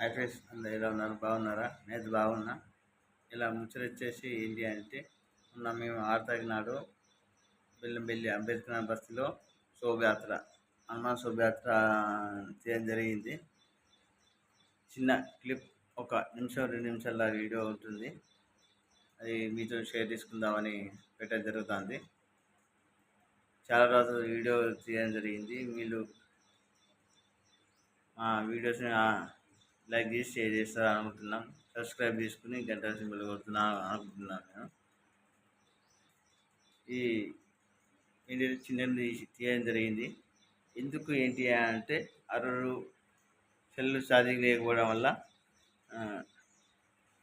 Hi friends అందరు ఎలా ఉన్నారు? బాగున్నారా? నేను బాగున్నా. ఇలా ముచ్చట వచ్చేసి ఏంటి అంటే మొన్న మేము ఆరు తారీఖు నాడు బెల్లంబెల్లి అంబేద్కర్ బస్తీలో శోభయాత్ర హనుమాన్ శోభయాత్ర చేయడం జరిగింది. చిన్న క్లిప్ ఒక నిమిషం రెండు నిమిషాల వీడియో ఉంటుంది. అది మీతో షేర్ చేసుకుందామని పెట్టడం జరుగుతుంది. చాలా రోజులు వీడియో తీయడం జరిగింది. వీళ్ళు మా వీడియోస్ని లైక్ చేసి షేర్ చేస్తారు అనుకుంటున్నాం. సబ్స్క్రైబ్ చేసుకుని గంట సింబల్ కొడుతున్నా అనుకుంటున్నాను నేను ఈ ఏంటి చిన్నది తీయడం జరిగింది. ఎందుకు ఏంటి అంటే అరుడు సెల్లు ఛార్జింగ్ లేకపోవడం వల్ల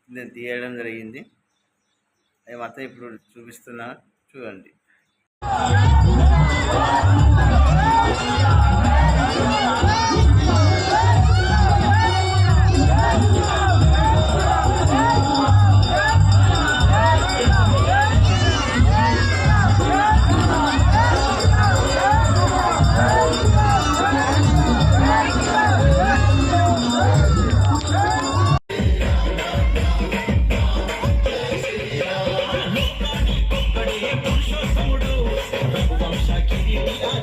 నేను తీయడం జరిగింది. అది మొత్తం ఇప్పుడు చూపిస్తున్నా. చూడండి. Yeah.